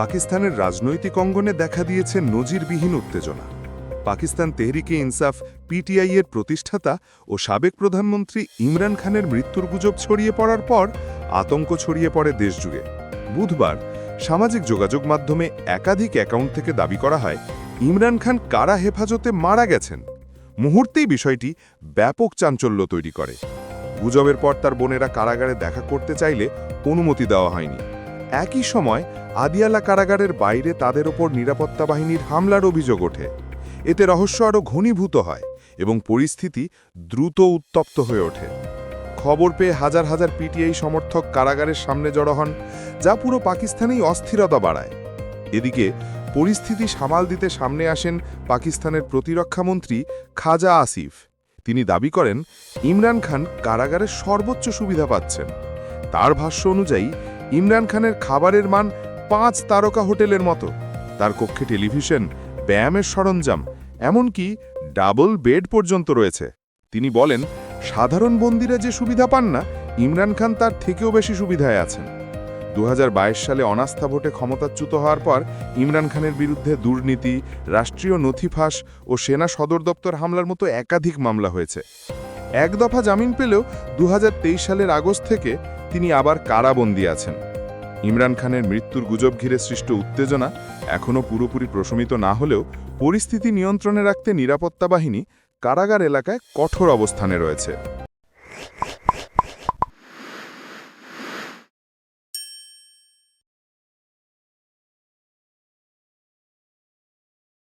পাকিস্তানের রাজনৈতিক অঙ্গনে দেখা দিয়েছে নজিরবিহীন উত্তেজনা। পাকিস্তান তেহরিকে ইনসাফ, পিটিআই এর প্রতিষ্ঠাতা ও সাবেক প্রধানমন্ত্রী ইমরান খানের মৃত্যুর গুজব ছড়িয়ে পড়ার পর আতঙ্ক ছড়িয়ে পড়ে দেশজুড়ে। বুধবার সামাজিক যোগাযোগ মাধ্যমে একাধিক অ্যাকাউন্ট থেকে দাবি করা হয়, ইমরান খান কারা হেফাজতে মারা গেছেন? মুহূর্তেই বিষয়টি ব্যাপক চাঞ্চল্য তৈরি করে। গুজবের পর তার বোনেরা কারাগারে দেখা করতে চাইলে অনুমতি দেওয়া হয়নি। একই সময় আদিয়ালা কারাগারের বাইরে তাদের ওপর নিরাপত্তা বাহিনীর হামলার অভিযোগ ওঠে। এতে রহস্য আরও ঘনীভূত হয় এবং পরিস্থিতি দ্রুত উত্তপ্ত হয়ে ওঠে। খবর পেয়ে হাজার হাজার পিটিআই সমর্থক কারাগারের সামনে জড়ো হন, যা পুরো পাকিস্তানেই অস্থিরতা বাড়ায়। এদিকে পরিস্থিতি সামাল দিতে সামনে আসেন পাকিস্তানের প্রতিরক্ষামন্ত্রী খাজা আসিফ। তিনি দাবি করেন, ইমরান খান কারাগারের সর্বোচ্চ সুবিধা পাচ্ছেন। তার ভাষ্য অনুযায়ী, ইমরান খানের খাবারের মান পাঁচ তারকা হোটেলের মতো। তার কক্ষে টেলিভিশন, ব্যায়ামের সরঞ্জাম, এমনকি ডাবল বেড পর্যন্ত রয়েছে। তিনি বলেন, সাধারণ বন্দিরা যে সুবিধা পান না, ইমরান খান তার থেকেও বেশি সুবিধায় আছেন। দু হাজার বাইশ সালে অনাস্থা ভোটে ক্ষমতাচ্যুত হওয়ার পর ইমরান খানের বিরুদ্ধে দুর্নীতি, রাষ্ট্রীয় নথি ফাঁস ও সেনা সদর দপ্তর হামলার মতো একাধিক মামলা হয়েছে। এক দফা জামিন পেলেও দু হাজার তেইশ সালের আগস্ট থেকে তিনি আবার কারাবন্দী আছেন। ইমরান খানের মৃত্যুর গুজব ঘিরে সৃষ্ট উত্তেজনা এখনও পুরোপুরি প্রশমিত না হলেও পরিস্থিতি নিয়ন্ত্রণে রাখতে নিরাপত্তা বাহিনী কারাগার এলাকায় কঠোর অবস্থানে রয়েছে।